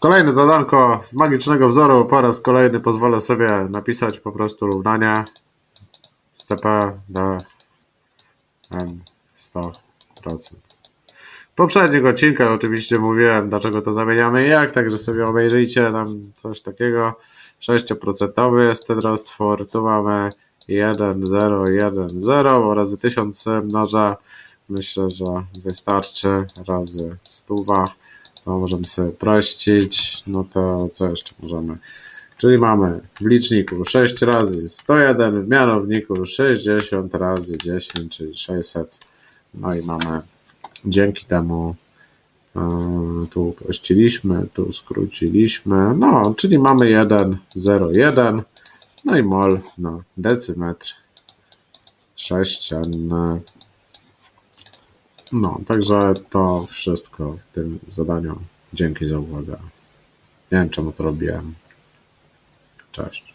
Kolejne zadanko z magicznego wzoru. Po raz kolejny pozwolę sobie napisać po prostu równanie z TP do M 100%. W poprzednich odcinkach oczywiście mówiłem, dlaczego to zamieniamy i jak, także sobie obejrzyjcie tam coś takiego. 6% jest ten roztwór. Tu mamy 1, 0, 1, 0 razy 1000 mnoża. Myślę, że wystarczy razy stuwa. To możemy sobie prościć. No to co jeszcze możemy? Czyli mamy w liczniku 6 razy 101, w mianowniku 60 razy 10, czyli 600. No i mamy dzięki temu e, tu uprościliśmy, tu skróciliśmy. No, czyli mamy 1, 0, 1. No i mol na decymetr sześcienny. No, także to wszystko w tym zadaniu. Dzięki za uwagę. Nie wiem, czemu to robiłem. Cześć.